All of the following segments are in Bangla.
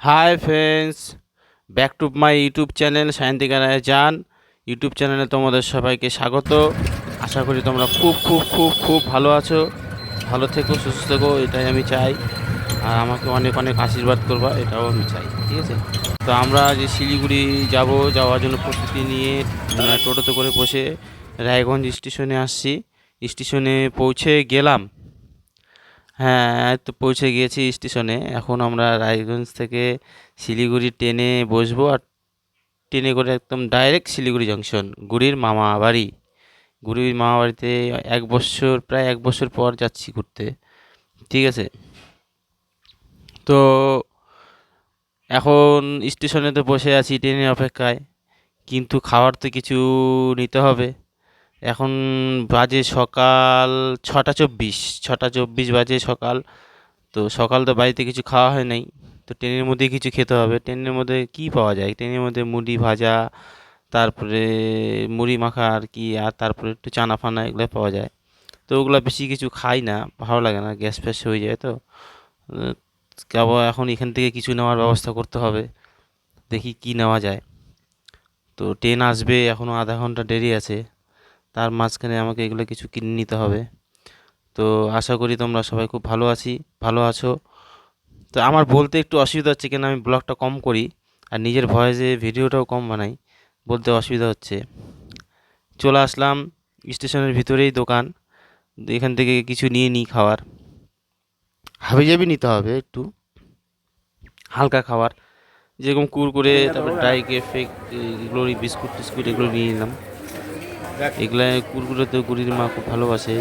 Hi friends back to my YouTube channel সায়ন্তিকারায় যান ইউটিউব চ্যানেলে তোমাদের সবাইকে স্বাগত। আশা করি তোমরা খুব খুব খুব খুব ভালো আছো। ভালো থেকো, সুস্থ থেকো, এটাই আমি চাই। আর আমাকে অনেক অনেক আশীর্বাদ করবা, এটাও আমি চাই, ঠিক আছে? তো আমরা যে শিলিগুড়ি যাব, যাওয়ার জন্য প্রস্তুতি নিয়ে টোটোতে করে বসে রায়গঞ্জ স্টেশনে আসছি। স্টেশনে পৌঁছে গেলাম। হ্যাঁ তো পৌঁছে গিয়েছি স্টেশনে। এখন আমরা রায়গঞ্জ থেকে শিলিগুড়ি ট্রেনে বসবো আর ট্রেনে করে একদম ডাইরেক্ট শিলিগুড়ি জংশন গুড়ির মামা বাড়ি। গুড়ির মামা বাড়িতে এক বছর, প্রায় এক বছর পর যাচ্ছি ঘুরতে। ঠিক আছে? তো এখন স্টেশনে তো বসে আছি ট্রেনের অপেক্ষায়, কিন্তু খাবার তো কিছু নিতে হবে। এখন বাজে সকাল ছটা চব্বিশ ছটা চব্বিশ বাজে সকাল। তো সকাল তো বাড়িতে কিছু খাওয়া হয় নাই, তো ট্রেনের মধ্যে কিছু খেতে হবে। ট্রেনের মধ্যে কি পাওয়া যায়? ট্রেনের মধ্যে মুড়ি ভাজা, তারপরে মুড়ি মাখা আর কি, আর তারপরে একটু চানা ফানা এগুলো পাওয়া যায়। তো ওগুলো বেশি কিছু খাই না, ভালো লাগে না, গ্যাস ফ্যাস হয়ে যায় তো। আবার এখন এখান থেকে কিছু নেওয়ার ব্যবস্থা করতে হবে, দেখি কি নেওয়া যায়। তো ট্রেন আসবে এখনও আধা ঘণ্টা দেরি আছে। তার মাঝখানে আমাকে এগুলো কিছু কিনে নিতে হবে। তো আশা করি তোমরা সবাই খুব ভালো আছি, ভালো আছো। তো আমার বলতে একটু অসুবিধা হচ্ছে কেন আমি ব্লগটা কম করি আর নিজের ভয়েসে ভিডিওটাও কম বানাই, বলতে অসুবিধা হচ্ছে। চলে আসলাম স্টেশনের ভিতরেই দোকান, এখান থেকে কিছু নিয়ে নিই খাবার হাবিজাবি নিতে হবে একটু, হালকা খাবার যেরকম কুরকুরে, তারপর ড্রাই কেফে এগুলো বিস্কুট টিস্কুট এগুলো নিয়ে নিলাম। এগুলা কুরকুরে তো গুড়ির মা খুব ভালোবাসে।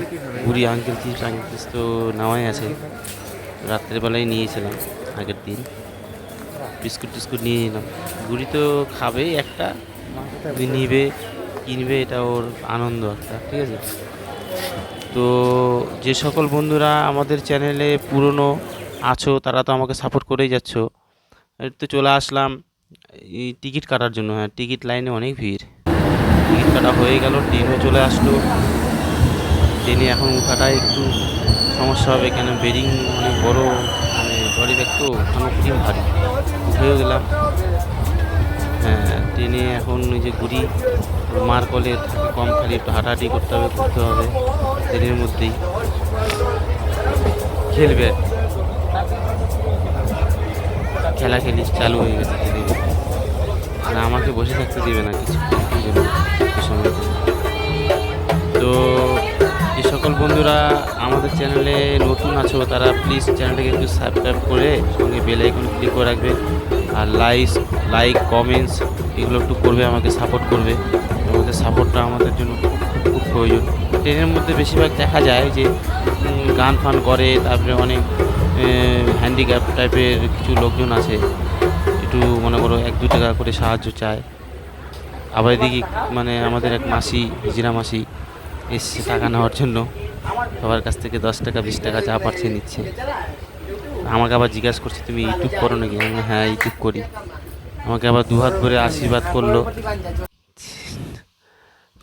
গুড়ি আঙ্কেল চিপস আঙ্কেল চিপস তো নেওয়াই আছে। রাত্রের বেলায় নিয়েছিলাম, আগের দিন। বিস্কুট টিস্কুট নিয়ে নিলাম। গুড়ি তো খাবেই একটা নিবে, কিনবে, এটা ওর আনন্দ একটা, ঠিক আছে? তো যে সকল বন্ধুরা আমাদের চ্যানেলে পুরনো আছো, তারা তো আমাকে সাপোর্ট করেই যাচ্ছ। তো চলে আসলাম, এই টিকিট কাটার জন্য হ্যাঁ টিকিট লাইনে অনেক ভিড়। কাটা হয়ে গেল, ট্রেনও চলে আসলো। ট্রেনে এখন উঠাটাই একটু সমস্যা হবে, কেন বেরিং অনেক বড় মানে ব্যাগ তো অনেক কঠিন ভারী। উঠেও গেলাম। হ্যাঁ ট্রেনে এখন ওই যে ঘুরি, মার কলে কম খালি, একটু হাঁটাহাঁটি করতে হবে করতে হবে, ট্রেনের মধ্যেই। খেলবে। খেলা খেলি চালু হয়ে গেছে। আর আমাকে বসে থাকতে দিবে না কিছু জন্য। তো যে সকল বন্ধুরা আমাদের চ্যানেলে নতুন আছো, তারা প্লিজ চ্যানেলটাকে একটু সাবস্ক্রাইব করে সঙ্গে বেল ক্লিক করে রাখবে। আর লাইক লাইক কমেন্টস এগুলো একটু করবে, আমাকে সাপোর্ট করবে। আমাদের সাপোর্টটা আমাদের জন্য খুব প্রয়োজন। ট্রেনের মধ্যে বেশিরভাগ দেখা যায় যে গান ফান করে, তারপরে অনেক হ্যান্ডিক্যাপ টাইপের কিছু লোকজন আছে, একটু মনে করো এক দু টাকা করে সাহায্য চায়। আবার এদিকে মানে আমাদের এক মাসি হিজিরা মাসি এসছে টাকা নেওয়ার জন্য। সবার কাছ থেকে দশ টাকা, বিশ টাকা যা পারছে নিচ্ছে। আমাকে আবার জিজ্ঞাসা করছে, তুমি ইউটিউব করো নাকি? আমি হ্যাঁ ইউটিউব করি। আমাকে আবার দুহাত ভরে আশীর্বাদ করল।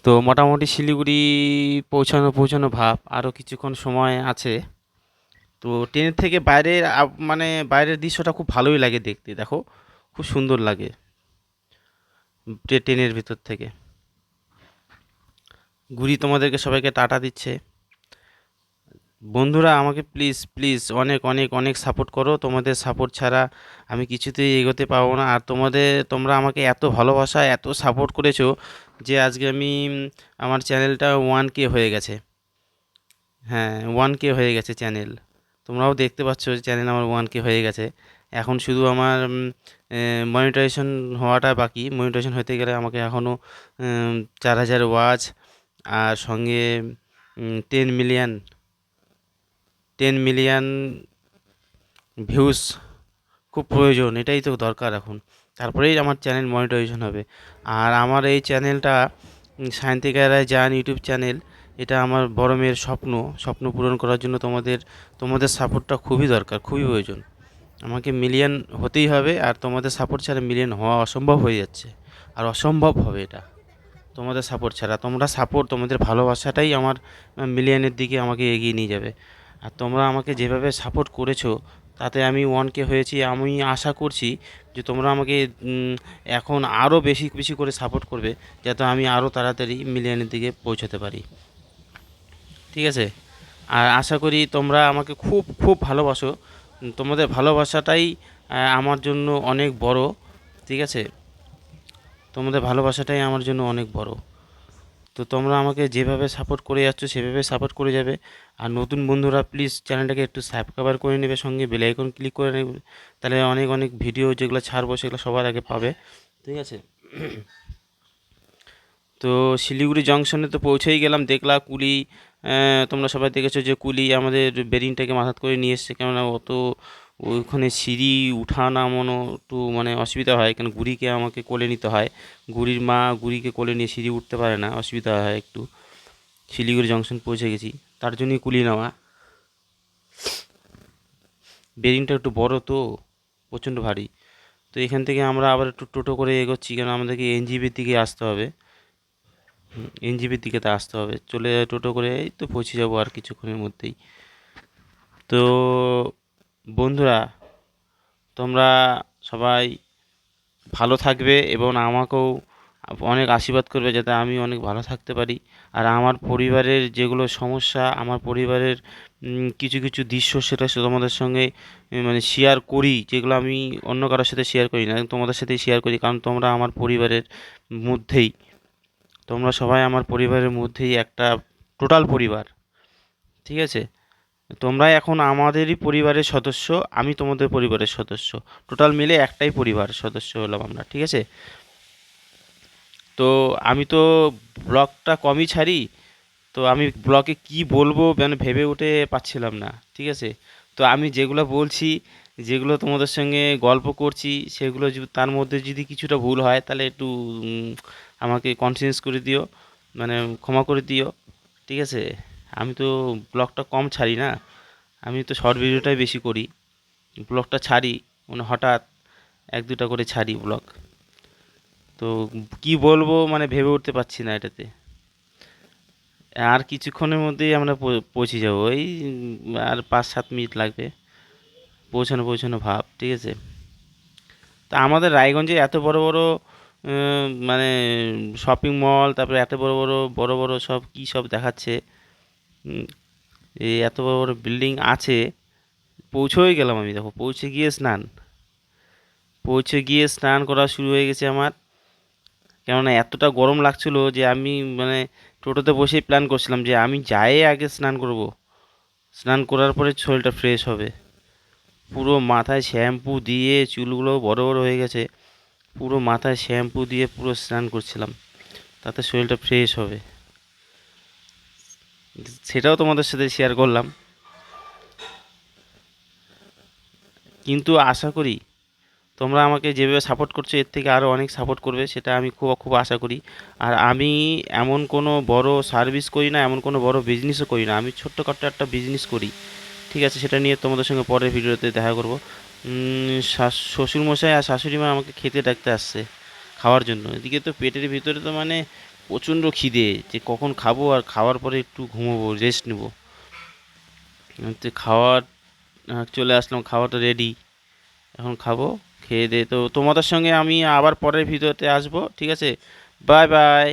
তো মোটামুটি শিলিগুড়ি পৌঁছানো পৌঁছানো ভাব। আরও কিছুক্ষণ সময় আছে। তো ট্রেনের থেকে বাইরের মানে বাইরের দৃশ্যটা খুব ভালোই লাগে দেখতে, দেখো। খুব সুন্দর লাগে। ট্রে- ট্রেনের ভিতর থেকে। ঘুরি তোমাদেরকে সবাইকে টাটা দিচ্ছে। বন্ধুরা, আমাকে প্লিজ প্লিজ অনেক অনেক অনেক সাপোর্ট করো। তোমাদের সাপোর্ট ছাড়া আমি কিছুতেই এগোতে পারব না। আর তোমাদের, তোমরা আমাকে এত ভালোবাসা, এত সাপোর্ট করেছ যে আজকে আমি আমার চ্যানেলটা ওয়ান কে হয়ে গেছে। হ্যাঁ ওয়ান কে হয়ে গেছে চ্যানেল তোমরাও দেখতে পাচ্ছ চ্যানেল আমার ওয়ান কে হয়ে গেছে। এখন শুধু আমার মনিটাইজেশন হওয়াটা বাকি। মনিটাইজেশন হতে গেলে আমাকে এখনও চার হাজার ওয়াচ আর সঙ্গে ten million ten million views খুব প্রয়োজন, এটাই তো দরকার এখন। তারপরেই আমার চ্যানেল মনিটাইজেশন হবে। আর আমার এই চ্যানেলটা সায়ন্তিকারায় যান ইউটিউব চ্যানেল এটা আমার বড় মেয়ের স্বপ্ন। স্বপ্ন পূরণ করার জন্য তোমাদের তোমাদের সাপোর্টটা খুবই দরকার, খুবই প্রয়োজন। আমাকে মিলিয়ন হতেই হবে আর তোমাদের সাপোর্ট ছাড়া মিলিয়ন হওয়া অসম্ভব হয়ে যাচ্ছে। আর অসম্ভব হবে এটা। তোমাদের সাপোর্ট ছাড়া। তোমরা সাপোর্ট তোমাদের ভালোবাসাটাই আমার মিলিয়নের দিকে আমাকে এগিয়ে নিয়ে যাবে। আর তোমরা আমাকে যেভাবে সাপোর্ট করেছ, তাতে আমি ওয়ান কে হয়েছি। আমি আশা করছি যে তোমরা আমাকে এখন আরও বেশি বেশি করে সাপোর্ট করবে, যাতে আমি আরও তাড়াতাড়ি মিলিয়নের দিকে পৌঁছাতে পারি। ঠিক আছে? আর আশা করি তোমরা আমাকে খুব খুব ভালোবাসো। তোমাদের ভালোবাসাটাই আমার জন্য অনেক বড়, ঠিক আছে? তোমাদের ভালোবাসাটাই আমার জন্য অনেক বড়। তো তোমরা আমাকে যেভাবে সাপোর্ট করে যাচ্ছ, সেভাবে সাপোর্ট করে যাবে। আর নতুন বন্ধুরা প্লিজ চ্যানেলটাকে একটু সাবস্ক্রাইব করে নেবে সঙ্গে বেল আইকন ক্লিক করে নেবে। তাহলে অনেক অনেক ভিডিও যেগুলো ছাড়বো, সেগুলো সবার আগে পাবে, ঠিক আছে? তো শিলিগুড়ি জংশনে তো পৌঁছেই গেলাম, দেখলা কুলি তোমরা সবাই দেখেছ যে কুলি আমাদের বেরিংটাকে মাথাত করে নিয়ে এসছে। কেননা অত ওইখানে সিঁড়ি উঠা নামানো একটু মানে অসুবিধা হয় কারণ গুড়িকে আমাকে কোলে নিতে হয়। গুড়ির মা গুড়িকে কোলে নিয়ে সিঁড়ি উঠতে পারে না, অসুবিধা হয় একটু। শিলিগুড়ি জংশন পৌঁছে গেছি, তার জন্যই কুলি নেওয়া বেরিংটা একটু বড় তো, প্রচণ্ড ভারী। তো এখান থেকে আমরা আবার একটু টোটো করে এগোচ্ছি কারণ আমাদেরকে এনজিবির দিকে আসতে হবে। এনজিবির দিকে তো আসতে হবে। চলে টোটো করে এই তো পৌঁছে যাব আর কিছুক্ষণের মধ্যেই। তো বন্ধুরা, তোমরা সবাই ভালো থাকবে এবং আমাকেও অনেক আশীর্বাদ করবে যাতে আমি অনেক ভালো থাকতে পারি। আর আমার পরিবারের যেগুলো সমস্যা, আমার পরিবারের কিছু কিছু দৃশ্য সেটা তোমাদের সঙ্গে মানে শেয়ার করি, যেগুলো আমি অন্য কারোর সাথে শেয়ার করি না তোমাদের সাথেই শেয়ার করি, কারণ তোমরা আমার পরিবারের মধ্যেই। তোমরা সবাই আমার পরিবারের মধ্যেই একটা টোটাল পরিবার, ঠিক আছে? তোমরা এখন আমাদেরই পরিবারের সদস্য, আমি তোমাদের পরিবারের সদস্য। টোটাল মিলে একটাই পরিবার সদস্য হলাম আমরা, ঠিক আছে? তো আমি তো ব্লগটা কমই ছাড়ি, তো আমি ব্লগে কি বলব মানে ভেবে উঠে পাচ্ছিলাম না, ঠিক আছে? তো আমি যেগুলো বলছি, যেগুলো তোমাদের সঙ্গে গল্প করছি, সেগুলো তার মধ্যে যদি কিছুটা ভুল হয়, তাহলে একটু আমাকে কনসিয়েন্স করে দিও মানে ক্ষমা করে দিও ঠিক আছে? আমি তো ব্লগটা কম ছাড়ি না। আমি তো শর্ট ভিডিওটাই বেশি করি। ব্লগটা ছাড়ি মানে হঠাৎ এক দুটা করে ছাড়ি ব্লগ তো কি বলব মানে ভেবে উঠতে পারছি না এটাতে। আর কিছুক্ষণের মধ্যেই আমরা পৌঁছে যাব। উম, আর পাঁচ সাত মিনিট লাগবে। পৌঁছানো পৌঁছানো ভাব ঠিক আছে? তা আমাদের রায়গঞ্জে এত বড় বড় মানে শপিং মল তারপরে এত বড় বড় বড় বড় সব কী সব দেখাচ্ছে? এই এত বড় বড় বিল্ডিং আছে। পৌঁছেই গেলাম আমি দেখো, পৌঁছে গিয়ে স্নান। পৌঁছে গিয়ে স্নান করা শুরু হয়ে গেছে আমার। কেননা এতটা গরম লাগছিল যে আমি মানে টোটোতে বসেই প্ল্যান করছিলাম যে আমি যাই আগে স্নান করব। স্নান করার পরে শরীরটা ফ্রেশ হবে। পুরো মাথায় শ্যাম্পু দিয়ে চুলগুলো বড় বড় হয়ে গেছে। পুরো মাথায় শ্যাম্পু দিয়ে পুরো স্নান করছিলাম। তাতে শরীরটা ফ্রেশ হবে। সেটাও তোমাদের সাথে শেয়ার করলাম। কিন্তু আশা করি তোমরা আমাকে যেভাবে সাপোর্ট করছ, এর থেকে আরও অনেক সাপোর্ট করবে, সেটা আমি খুব খুব আশা করি। আর আমি এমন কোনো বড় সার্ভিস করি না, এমন কোনো বড় বিজনেসও করি না। আমি ছোট্টখাট্ট একটা বিজনেস করি। ঠিক আছে, সেটা নিয়ে তোমাদের সঙ্গে পরের ভিডিওতে দেখা করব। শ্বশুরমশাই আর শাশুড়ি মা আমাকে খেতে ডাকতে আসছে খাওয়ার জন্য। এদিকে তো পেটের ভিতরে তো মানে প্রচণ্ড খিদে যে কখন খাব আর খাওয়ার পরে একটু ঘুমোবো রেস্ট নেব। তো খাওয়ার চলে আসলাম, খাওয়াটা রেডি এখন খাব, খেয়ে দিয়ে তো তোমাদের সঙ্গে আমি আবার পরের ভিডিওতে আসব, ঠিক আছে? Bye bye